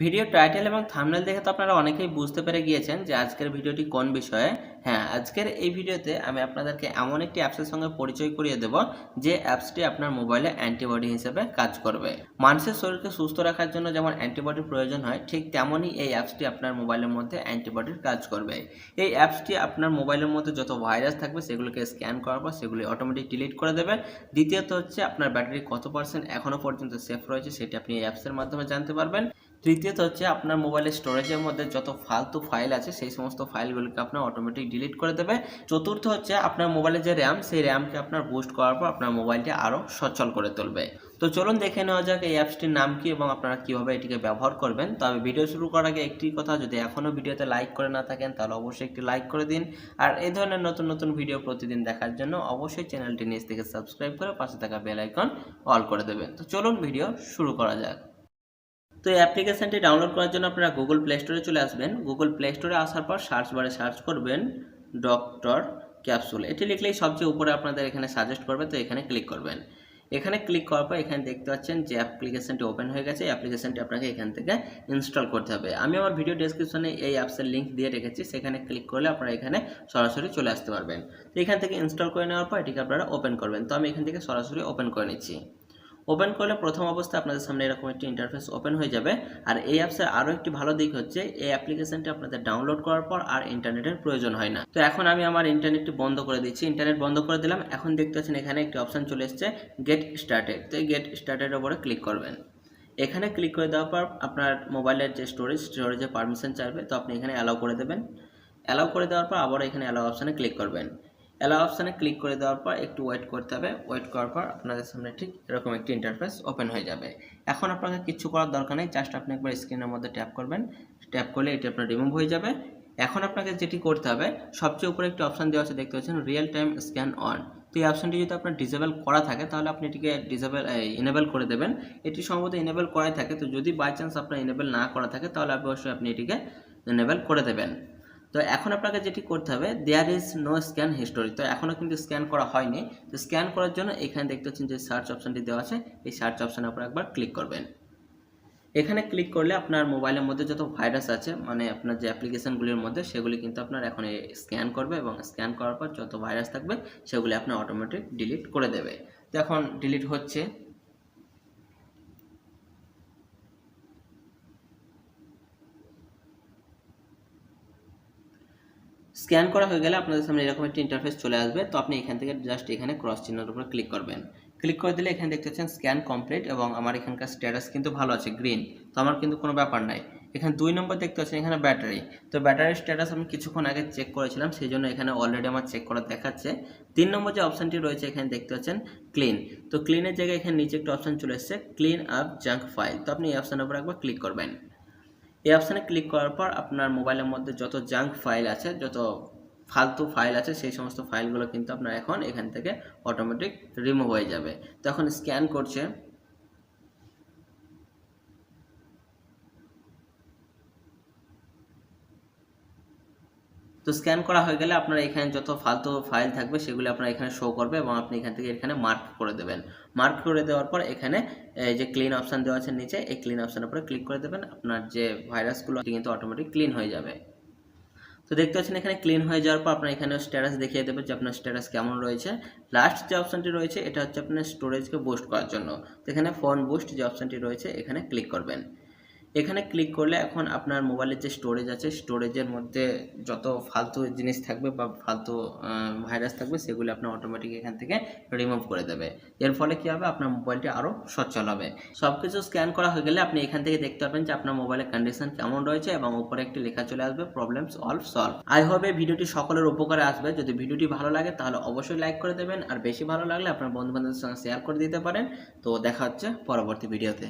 Video title এবং thumbnail দেখে তো আপনারা অনেকেই বুঝতে পেরে গিয়েছেন যে আজকের ভিডিওটি কোন বিষয়ে। হ্যাঁ আজকের এই ভিডিওতে আমি আপনাদেরকে এমন একটি অ্যাপসের সঙ্গে পরিচয় করিয়ে দেব, যে অ্যাপসটি আপনার মোবাইলে অ্যান্টিবডি হিসেবে কাজ করবে। মানুষের শরীরকে সুস্থ রাখার জন্য যেমন অ্যান্টিবডির প্রয়োজন হয়, ঠিক তেমনই এই অ্যাপসটি আপনার মোবাইলের মধ্যে অ্যান্টিবডির কাজ করবে। এই অ্যাপসটি আপনার মোবাইলের মধ্যে যত ভাইরাস থাকবে, সেগুলোকে স্ক্যান করার পর সেগুলি অটোমেটিক ডিলিট করে দেবে। দ্বিতীয়ত হচ্ছে, আপনার ব্যাটারি কত পার্সেন্ট এখনও পর্যন্ত সেফ রয়েছে, সেটি আপনি এই অ্যাপসের মাধ্যমে জানতে পারবেন। তৃতীয়ত হচ্ছে আপনার মোবাইলের স্টোরেজের মধ্যে যত ফালতু ফাইল আছে, সেই সমস্ত ফাইলগুলোকে আপনার অটোমেটিক ডিলিট করে দেবে। চতুর্থ হচ্ছে আপনার মোবাইলের যে র্যাম সেই র্যামকে আপনার বুস্ট করার পর আপনার মোবাইলটি আরও সচল করে তুলবে। তো চলুন দেখে নেওয়া যাক এই অ্যাপসটির নাম কি এবং আপনারা কীভাবে এটিকে ব্যবহার করবেন। তবে ভিডিও শুরু করার আগে একটি কথা, যদি এখনও ভিডিওতে লাইক করে না থাকেন, তাহলে অবশ্যই একটি লাইক করে দিন। আর এই ধরনের নতুন নতুন ভিডিও প্রতিদিন দেখার জন্য অবশ্যই চ্যানেলটি নিচ থেকে সাবস্ক্রাইব করে পাশে থাকা বেল আইকন অল করে দেবেন। তো চলুন ভিডিও শুরু করা যাক। তো এই অ্যাপ্লিকেশানটি ডাউনলোড করার জন্য আপনারা গুগল প্লে স্টোরে চলে আসবেন। গুগল প্লে স্টোরে আসার পর সার্চ বারে সার্চ করবেন ডক্টর ক্যাপসুল। এটি লিখলেই সবচেয়ে উপরে আপনাদের এখানে সাজেস্ট করবে, তো এখানে ক্লিক করবেন। এখানে ক্লিক করার পর এখানে দেখতে পাচ্ছেন যে অ্যাপ্লিকেশনটি ওপেন হয়ে গেছে। অ্যাপ্লিকেশনটি আপনাকে এখান থেকে ইনস্টল করতে হবে। আমি আমার ভিডিও ডেসক্রিপশনে এই অ্যাপসের লিঙ্ক দিয়ে রেখেছি। সেখানে ক্লিক করলে আপনারা এখানে সরাসরি চলে আসতে পারবেন। তো এখান থেকে ইনস্টল করে নেওয়ার পর এটিকে আপনারা ওপেন করবেন। তো আমি এখান থেকে সরাসরি ওপেন করে নিচ্ছি। ওপেন করলে প্রথম অবস্থায় আপনাদের সামনে এরকম একটি ইন্টারফেস ওপেন হয়ে যাবে। আর এই অ্যাপসের আরও একটি ভালো দিক হচ্ছে, এই অ্যাপ্লিকেশনটি আপনাদের ডাউনলোড করার পর আর ইন্টারনেটের প্রয়োজন হয় না। তো এখন আমি আমার ইন্টারনেটটি বন্ধ করে দিচ্ছি। ইন্টারনেট বন্ধ করে দিলাম। এখন দেখতে পাচ্ছেন এখানে একটি অপশান চলে এসছে গেট স্টার্টেড তো এই গেট স্টার্টেডের উপরে ক্লিক করবেন। এখানে ক্লিক করে দেওয়ার পর আপনার মোবাইলের যে স্টোরেজ স্টোরেজে পারমিশন চাইবে, তো আপনি এখানে অ্যালাউ করে দেবেন। অ্যালাউ করে দেওয়ার পর আবার এখানে অ্যালাউ অপশানে ক্লিক করবেন। অ্যালাউ অপশানে ক্লিক করে দেওয়ার পর একটু ওয়েট করতে হবে। ওয়েট করার পর আপনাদের সামনে ঠিক এরকম একটি ইন্টারফেস ওপেন হয়ে যাবে। এখন আপনাকে কিছু করার দরকার নেই জাস্ট আপনি একবার স্ক্রিনের মধ্যে ট্যাপ করবেন। ট্যাপ করলে এটি আপনার রিমুভ হয়ে যাবে। এখন আপনাকে যেটি করতে হবে, সবচেয়ে উপরে একটি অপশান দেওয়া আছে, দেখতে পাচ্ছেন রিয়েল টাইম স্ক্যান অন তো এই অপশানটি যদি আপনার ডিসেবল করা থাকে, তাহলে আপনি এটিকে ডিসেবল ইনেবল করে দেবেন। এটি সম্ভবত ইনেবল করাই থাকে, তো যদি বাই চান্স আপনার ইনেবল না করা থাকে, তাহলে অবশ্যই আপনি এটিকে ইনেবল করে দেবেন। তো এখন আপনাকে যেটি করতে হবে there is no scan history তো এখনও কিন্তু স্ক্যান করা হয়নি। তো স্ক্যান করার জন্য এখানে দেখতে পাচ্ছেন যে সার্চ অপশানটি দেওয়া আছে। এই সার্চ অপশানে আপনার একবার ক্লিক করবেন। এখানে ক্লিক করলে আপনার মোবাইলের মধ্যে যত ভাইরাস আছে মানে আপনার যে অ্যাপ্লিকেশানগুলির মধ্যে, সেগুলি কিন্তু আপনার এখন স্ক্যান করবে এবং স্ক্যান করার পর যত ভাইরাস থাকবে, সেগুলি আপনার অটোমেটিক ডিলিট করে দেবে। তো এখন ডিলিট হচ্ছে। স্ক্যান করা হয়ে গেলে আপনাদের সামনে এরকম একটি ইন্টারফেস চলে আসবে। তো আপনি এখান থেকে জাস্ট এখানে ক্রস চিহ্নের উপর ক্লিক করবেন। ক্লিক করে দিলে এখানে দেখতে পাচ্ছেন স্ক্যান কমপ্লিট এবং আমার এখানকার স্ট্যাটাস কিন্তু ভালো আছে গ্রিন তো আমার কিন্তু কোনো ব্যাপার নাই। এখানে দুই নম্বর দেখতে পাচ্ছেন এখানে ব্যাটারি তো ব্যাটারির স্ট্যাটাস আমি কিছুক্ষণ আগে চেক করেছিলাম সেই জন্য এখানে অলরেডি আমার চেক করা দেখাচ্ছে। তিন নম্বর যে অপশানটি রয়েছে এখানে দেখতে পাচ্ছেন ক্লিন তো ক্লিনের জায়গায় এখানে নিচে একটা অপশান চলে এসেছে ক্লিন আপ জাঙ্ক ফাইল তো আপনি এই অপশানের উপর একবার ক্লিক করবেন। এই অপশানে ক্লিক করার পর আপনার মোবাইলের মধ্যে যত জাঙ্ক ফাইল আছে, যত ফালতু ফাইল আছে, সেই সমস্ত ফাইলগুলো কিন্তু আপনার এখন এখান থেকে অটোমেটিক রিমুভ হয়ে যাবে। তো এখন স্ক্যান করছে। তো স্ক্যান করা হয়ে গেলে আপনার এখানে যত ফালতু ফাইল থাকবে সেগুলি আপনার এখানে শো করবে এবং আপনি এখান থেকে এখানে মার্ক করে দেবেন। মার্ক করে দেওয়ার পর এখানে যে ক্লিন অপশান দেওয়া আছে নিচে, এই ক্লিন অপশানের উপরে ক্লিক করে দেবেন। আপনার যে ভাইরাসগুলো কিন্তু অটোমেটিক ক্লিন হয়ে যাবে। তো দেখতে পাচ্ছেন এখানে ক্লিন হয়ে যাওয়ার পর আপনার এখানে স্ট্যাটাস দেখিয়ে দেবে যে আপনার স্ট্যাটাস কেমন রয়েছে। লাস্ট যে অপশানটি রয়েছে, এটা হচ্ছে আপনার স্টোরেজকে বুস্ট করার জন্য। তো এখানে ফোন বুস্ট যে অপশানটি রয়েছে, এখানে ক্লিক করবেন। এখানে ক্লিক করলে এখন আপনার মোবাইলের যে স্টোরেজ আছে স্টোরেজের মধ্যে যত ফালতু জিনিস থাকবে বা ফালতু ভাইরাস থাকবে, সেগুলি আপনার অটোমেটিক এখান থেকে রিমুভ করে দেবে। এর ফলে কী হবে? আপনার মোবাইলটি আরও সচ্ছল হবে। সব কিছু স্ক্যান করা হয়ে গেলে আপনি এখান থেকে দেখতে পাবেন যে আপনার মোবাইলের কন্ডিশন কেমন রয়েছে এবং উপরে একটি লেখা চলে আসবে প্রবলেমস অল সলভ আই এই ভিডিওটি সকলের উপকারে আসবে। যদি ভিডিওটি ভালো লাগে, তাহলে অবশ্যই লাইক করে দেবেন। আর বেশি ভালো লাগলে আপনার বন্ধু বান্ধবের সঙ্গে শেয়ার করে দিতে পারেন। তো দেখা হচ্ছে পরবর্তী ভিডিওতে।